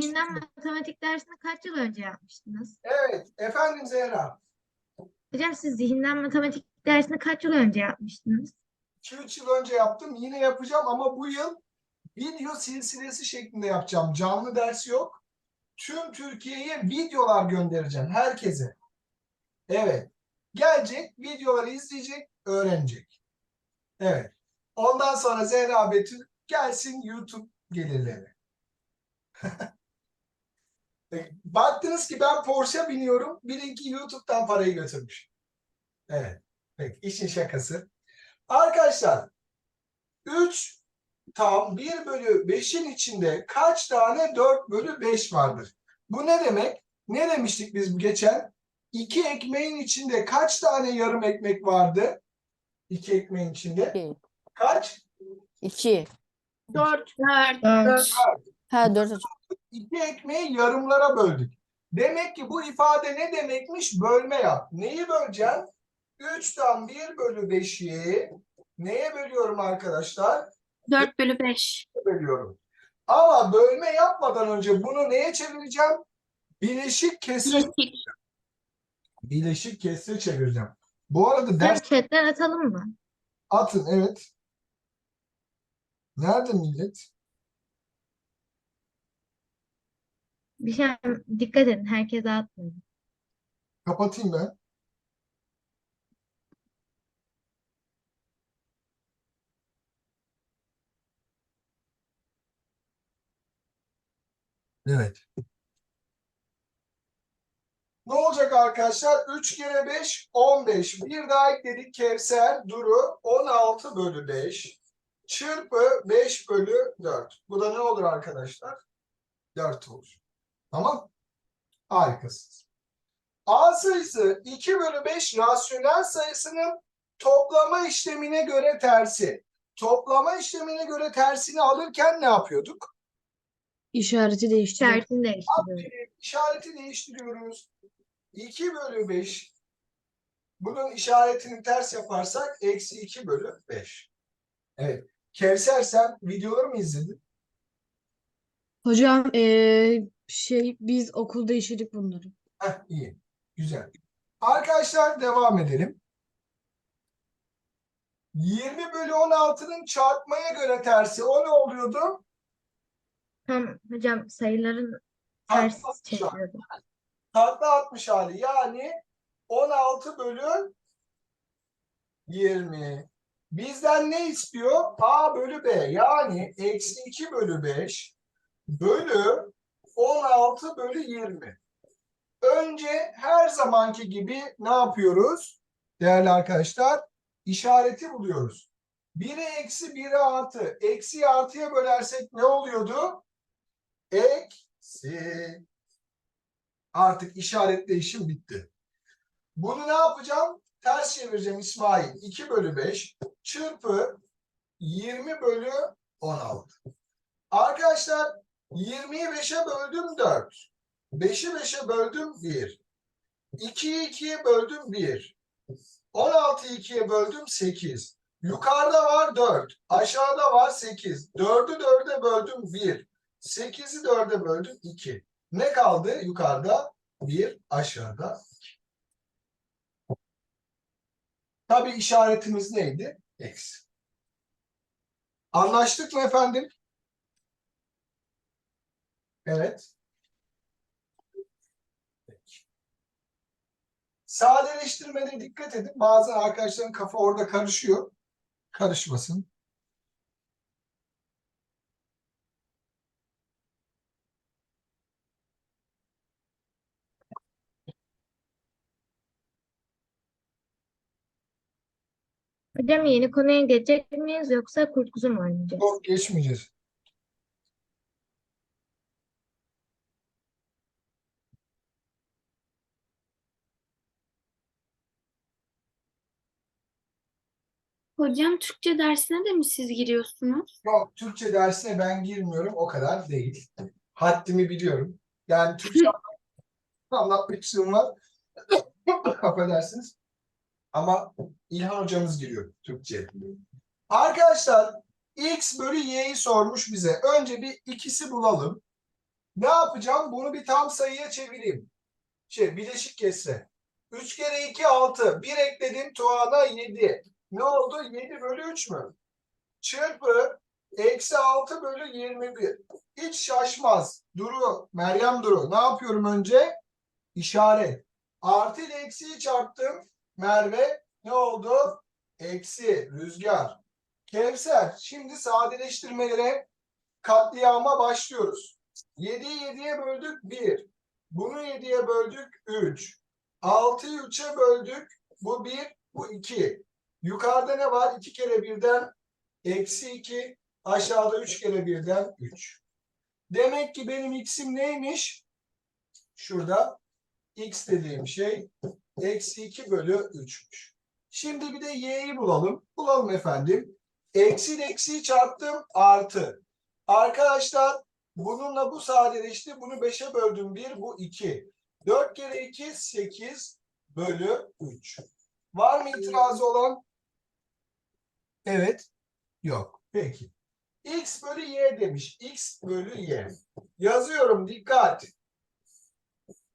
Zihinden matematik dersini kaç yıl önce yapmıştınız? Evet, efendim Zehra. Hocam siz zihinden matematik dersini kaç yıl önce yapmıştınız? 2-3 yıl önce yaptım. Yine yapacağım ama bu yıl video silsilesi şeklinde yapacağım. Canlı ders yok. Tüm Türkiye'ye videolar göndereceğim. Herkese. Evet. Gelecek, videoları izleyecek, öğrenecek. Evet. Ondan sonra Zehra Betül gelsin YouTube gelirleri. Baktınız ki ben Porsche biniyorum. Birinki YouTube'dan parayı götürmüş. Evet. Peki, işin şakası. Arkadaşlar 3 tam 1 bölü 5'in içinde kaç tane 4 bölü 5 vardır? Bu ne demek? Ne demiştik biz geçen? 2 ekmeğin içinde kaç tane yarım ekmek vardı? 2 ekmeğin içinde. İki. Kaç? 2. 4. 4. Ha 4 iki ekmeği yarımlara böldük. Demek ki bu ifade ne demekmiş? Bölme yap. Neyi böleceğim? 3'ten 1 bölü 5'i neye bölüyorum arkadaşlar? 4 bölü 5. Bölüyorum. Ama bölme yapmadan önce bunu neye çevireceğim? Bileşik kesre Bileşik, Bileşik kesre çevireceğim. Bu arada ders... Chat'ten atalım mı? Atın evet. Nerede millet? Bir şey dikkat edin herkese atmayın. Kapatayım ben. Evet. Ne olacak arkadaşlar? 3 kere 5, 15. Bir daha ekledik Kevser, Duru, 16 bölü 5. Çırpı 5 bölü 4. Bu da ne olur arkadaşlar? 4 olur. Tamam. Harikasınız. A sayısı 2 bölü 5 rasyonel sayısının toplama işlemine göre tersi. Toplama işlemine göre tersini alırken ne yapıyorduk? İşareti değiştiriyor. İşaretini değiştiriyorum. Aferin, işareti değiştiriyoruz. 2 bölü 5. Bunun işaretini ters yaparsak eksi 2 bölü 5. Evet. Kevser sen videoları mı izledin? Hocam eee, şey biz okulda işledik bunları. Heh, iyi. Güzel. Arkadaşlar devam edelim. 20 bölü 16'nın çarpmaya göre tersi. O ne oluyordu? Tam hocam sayıların Tatlı ters 60 hali. çeviriyorum. Tatlı 60 hali. Yani 16 bölü 20. Bizden ne istiyor? A bölü B. Yani eksi 2 bölü 5 bölü 16 bölü 20. Önce her zamanki gibi ne yapıyoruz? Değerli arkadaşlar, işareti buluyoruz. 1'e eksi 1'e artı. Eksi artıya bölersek ne oluyordu? Eksi. Artık işaret değişim bitti. Bunu ne yapacağım? Ters çevireceğim İsmail. 2 bölü 5 çırpı 20 bölü 16. Arkadaşlar 20'yi 5'e böldüm 4. 5'i 5'e böldüm 1. 2'yi 2'ye böldüm 1. 16'yı 2'ye böldüm 8. Yukarıda var 4. Aşağıda var 8. 4'ü 4'e böldüm 1. 8'i 4'e böldüm 2. Ne kaldı? Yukarıda 1, aşağıda 2. Tabii işaretimiz neydi? Eksi. Anlaştık mı efendim? Evet. Peki. Sadeleştirmede dikkat edin. Bazen arkadaşların kafa orada karışıyor. Karışmasın. Hocam yeni konuya geçecek miyiz yoksa kurt kuzu mu oynayacağız? Yok geçmeyeceğiz. Hocam Türkçe dersine de mi siz giriyorsunuz? Yok Türkçe dersine ben girmiyorum. O kadar değil. Haddimi biliyorum. Yani Türkçe anlatmışlığım var. Affedersiniz. Ama İlhan hocamız giriyor Türkçe. Arkadaşlar x bölü y'yi sormuş bize. Önce bir ikisi bulalım. Ne yapacağım? Bunu bir tam sayıya çevireyim. Şey, bileşik kesse. 3 kere 2 6. 1 ekledim Tuğan'a 7. Ne oldu? 7 bölü 3 mü? Çarpı eksi 6 bölü 21. Hiç şaşmaz. Duru, Meryem Duru. Ne yapıyorum önce? İşaret. Artı ile eksiyi çarptım. Merve ne oldu? Eksi rüzgar. Kevser. Şimdi sadeleştirmelere katliama başlıyoruz. 7'yi 7'ye böldük 1. Bunu 7'ye böldük 3. 6'yı 3'e böldük. Bu 1, bu 2. Yukarıda ne var? 2 kere birden eksi 2. Aşağıda 3 kere birden 3. Demek ki benim x'im neymiş? Şurada x dediğim şey eksi 2 bölü 3'müş. Şimdi bir de y'yi bulalım. Bulalım efendim. Eksi eksiyi çarptım artı. Arkadaşlar bununla bu sadeleşti. Bunu 5'e böldüm 1 bu 2. 4 kere 2 8 bölü 3. Var mı itirazı olan? Evet. Yok. Peki. X bölü Y demiş. X bölü Y. Yazıyorum dikkat.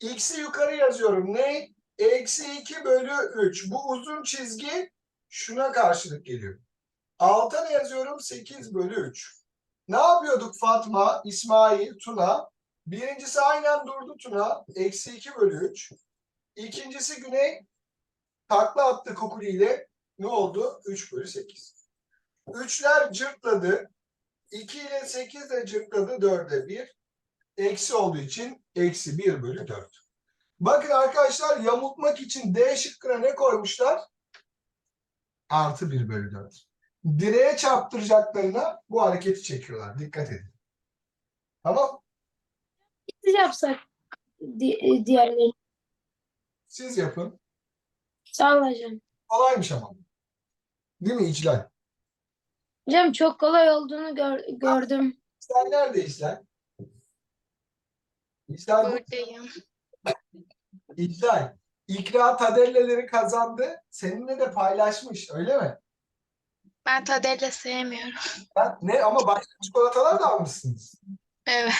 X'i yukarı yazıyorum. Ne? Eksi 2 bölü 3. Bu uzun çizgi şuna karşılık geliyor. Alta ne yazıyorum? 8 bölü 3. Ne yapıyorduk Fatma, İsmail, Tuna? Birincisi aynen durdu Tuna. Eksi 2 bölü 3. İkincisi Güney. Takla attı kukuliyle. Ne oldu? 3 bölü 8. Üçler cırtladı. 2 ile 8 de cırtladı 4'e 1. Eksi olduğu için eksi 1 bölü 4. Bakın arkadaşlar yamultmak için D şıkkına ne koymuşlar? Artı 1 bölü 4. Direğe çarptıracaklarına bu hareketi çekiyorlar. Dikkat edin. Tamam. Biz yapsak di- e, diğerleri. Siz yapın. Sağ ol hocam. Kolaymış ama. Değil mi İclal? Hocam çok kolay olduğunu gör- gördüm. Sen nerede İclal? İclal, Buradayım. İclal. İkra tadelleleri kazandı. Seninle de paylaşmış. Öyle mi? Ben Tadelle sevmiyorum. Ben, ne ama başka çikolatalar da almışsınız. Evet.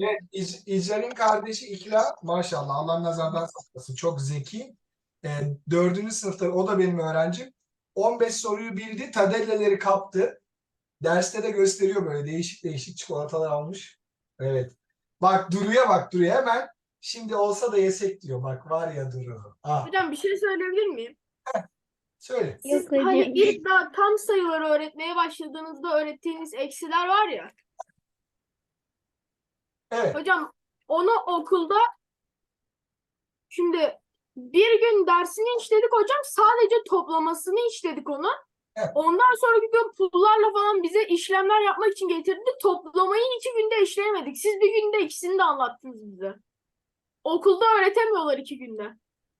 Evet, İc- İcral'in kardeşi İkra maşallah Allah nazardan saklasın. Çok zeki. E, dördüncü sınıfta o da benim öğrencim. 15 soruyu bildi. Tadelleleri kaptı. Derste de gösteriyor böyle değişik değişik çikolatalar almış. Evet. Bak Duru'ya bak Duru'ya hemen. Şimdi olsa da yesek diyor. Bak var ya Duru. Ah, Hocam bir şey söyleyebilir miyim? söyle. Siz hani ilk daha tam sayıları öğretmeye başladığınızda öğrettiğiniz eksiler var ya. Evet. Hocam onu okulda şimdi bir gün dersini işledik hocam sadece toplamasını işledik onu. Evet. Ondan sonraki gün pullarla falan bize işlemler yapmak için getirdi. Toplamayı iki günde işleyemedik. Siz bir günde ikisini de anlattınız bize. Okulda öğretemiyorlar iki günde.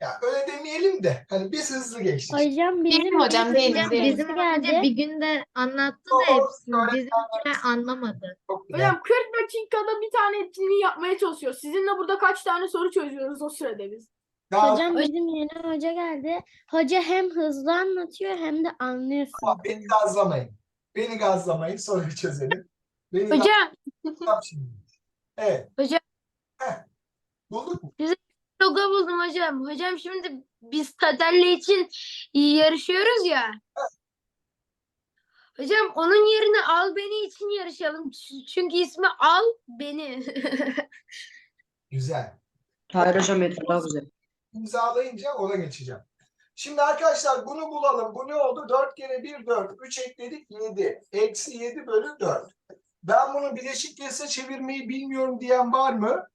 Ya öyle demeyelim de hani biz hızlı geçtik. Hocam bizim hocam, değilim, Hocam bizim geldi. hoca bir günde anlattı da Doğru, hepsini. Bizimkiler anlamadı. Çok güzel. Hocam 40 dakikada bir tane etkinliği yapmaya çalışıyor. Sizinle burada kaç tane soru çözüyoruz o sürede biz. Daha- Hocam bizim yeni hoca geldi. Hoca hem hızlı anlatıyor hem de anlıyorsun. Ama beni gazlamayın. Beni gazlamayın. Soruyu çözelim. Beni Hocam gazlamayın şimdi. Evet. Hocam. Heh. Bulduk mu? Logo buldum hocam. Hocam şimdi biz Tadelli için yarışıyoruz ya. Hocam onun yerine al beni için yarışalım. Ç- Çünkü ismi al beni. Güzel. Hayır hocam daha güzel. İmzalayınca ona geçeceğim. Şimdi arkadaşlar bunu bulalım. Bu ne oldu? 4 kere 1 4. 3 ekledik 7. Eksi 7 bölü 4. Ben bunu bileşik kese çevirmeyi bilmiyorum diyen var mı?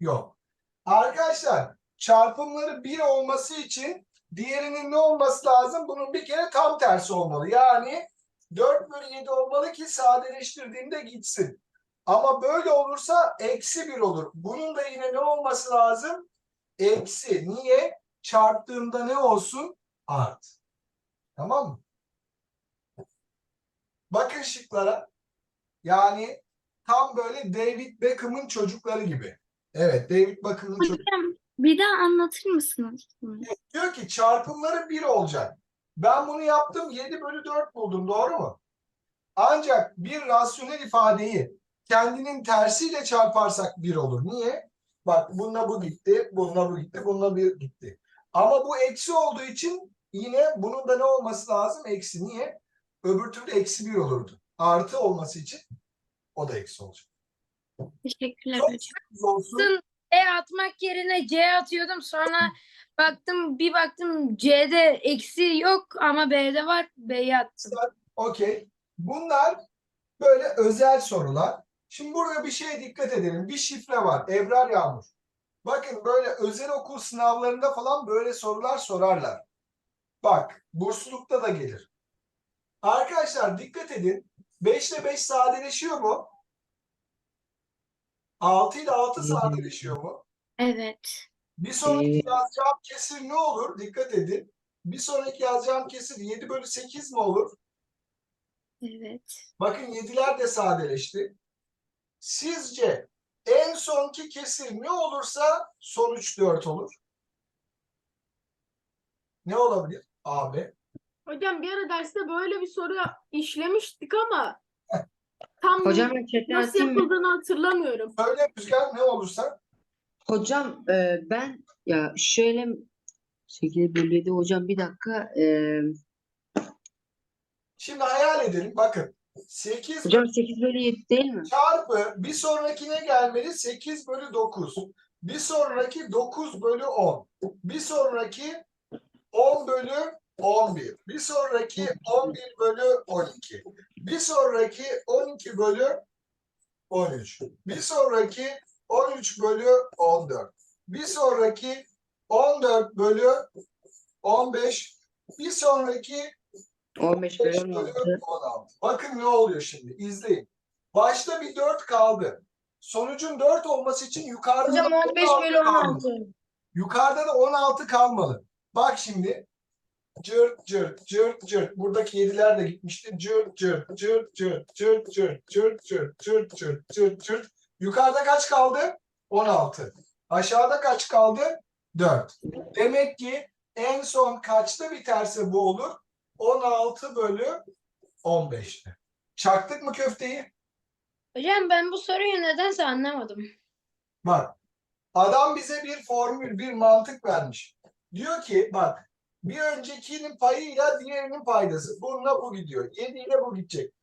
Yok. Arkadaşlar çarpımları 1 olması için diğerinin ne olması lazım? Bunun bir kere tam tersi olmalı. Yani 4 bölü 7 olmalı ki sadeleştirdiğinde gitsin. Ama böyle olursa eksi 1 olur. Bunun da yine ne olması lazım? Eksi. Niye? Çarptığımda ne olsun? Art. Tamam mı? Bakın şıklara. Yani tam böyle David Beckham'ın çocukları gibi. Evet, David Beckham'ın çocukları. Bir daha anlatır mısınız? Diyor ki çarpımları 1 olacak. Ben bunu yaptım 7 bölü 4 buldum doğru mu? Ancak bir rasyonel ifadeyi kendinin tersiyle çarparsak 1 olur. Niye? Bak bununla bu gitti, bununla bu gitti, bununla bir gitti. Ama bu eksi olduğu için yine bunun da ne olması lazım? Eksi. Niye? Öbür türlü eksi 1 olurdu. Artı olması için o da eksi olacak. Teşekkürler Çok hocam. Olsun. E atmak yerine C atıyordum. Sonra baktım bir baktım C'de eksi yok ama B'de var. B'yi attım. Okey. Bunlar böyle özel sorular. Şimdi burada bir şeye dikkat edelim. Bir şifre var. Ebrar Yağmur. Bakın böyle özel okul sınavlarında falan böyle sorular sorarlar. Bak burslulukta da gelir. Arkadaşlar dikkat edin. 5 ile 5 sadeleşiyor mu? 6 ile 6 sadeleşiyor mu? Evet. Bir sonraki Ee, yazacağım kesir ne olur? Dikkat edin. Bir sonraki yazacağım kesir 7 bölü 8 mi olur? Evet. Bakın yediler de sadeleşti. Sizce en sonki kesir ne olursa sonuç 4 olur? Ne olabilir? AB. Hocam bir ara derste böyle bir soru işlemiştik ama tam Hocam ben chatten nasıl atayım mı? yapıldığını hatırlamıyorum. Söyle Rüzgar ne olursa. Hocam e, ben ya şöyle 8 bölü 7 hocam bir dakika. e, Şimdi hayal edelim. Bakın. 8 hocam 8 bölü 7 değil mi? çarpı bir sonrakine gelmeli 8 bölü 9. Bir sonraki 9 bölü 10. Bir sonraki 10 bölü 11. Bir sonraki 11 bölü 12. Bir sonraki 12 bölü 13. Bir sonraki 13 bölü 14. Bir sonraki 14 bölü 15. Bir sonraki 15 5 bölü bölü 16. 16. Bakın ne oluyor şimdi. İzleyin. Başta bir 4 kaldı. Sonucun 4 olması için yukarıda Hocam da 15 bölü kalmalı. 16. Yukarıda da 16 kalmalı. Bak şimdi. Cırt cırt cırt cırt. Buradaki 7'ler de gitmişti. Cırt cırt cırt cırt cırt cırt cırt cırt cırt cırt cırt cırt. Yukarıda kaç kaldı? 16. Aşağıda kaç kaldı? 4. Demek ki en son kaçta biterse bu olur? 16 bölü 15'te. Çaktık mı köfteyi? Hocam ben bu soruyu nedense anlamadım. Bak. Adam bize bir formül, bir mantık vermiş. Diyor ki bak bir öncekinin payıyla diğerinin paydası. Bununla bu gidiyor. 7 ile bu gidecek.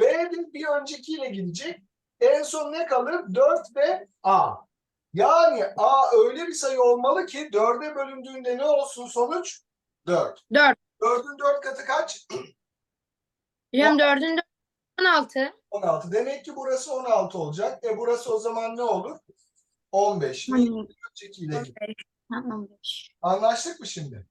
Ve de bir öncekiyle gidecek. En son ne kalır? 4 ve A. Yani A öyle bir sayı olmalı ki 4'e bölündüğünde ne olsun sonuç? 4. 4. 4'ün 4 katı kaç? Hocam dördünde 16. 16. Demek ki burası 16 olacak. E burası o zaman ne olur? 15. Niye? Tamam. Öncekiyle. Tamam. Anlaştık mı şimdi?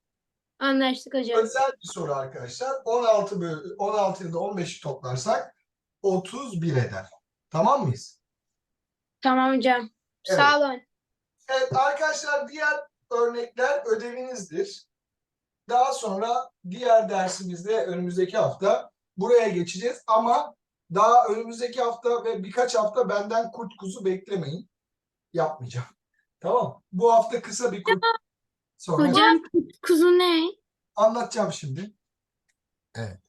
Anlaştık hocam. Özel bir soru arkadaşlar. 16 bölü 16 ile 15'i toplarsak 31 eder. Tamam mıyız? Tamam hocam. Evet. Sağ olun. Evet arkadaşlar diğer örnekler ödevinizdir. Daha sonra diğer dersimizde önümüzdeki hafta buraya geçeceğiz ama daha önümüzdeki hafta ve birkaç hafta benden kurt kuzu beklemeyin. Yapmayacağım. Tamam. Bu hafta kısa bir kurt sonra Hocam kuzu ne? anlatacağım şimdi. Evet.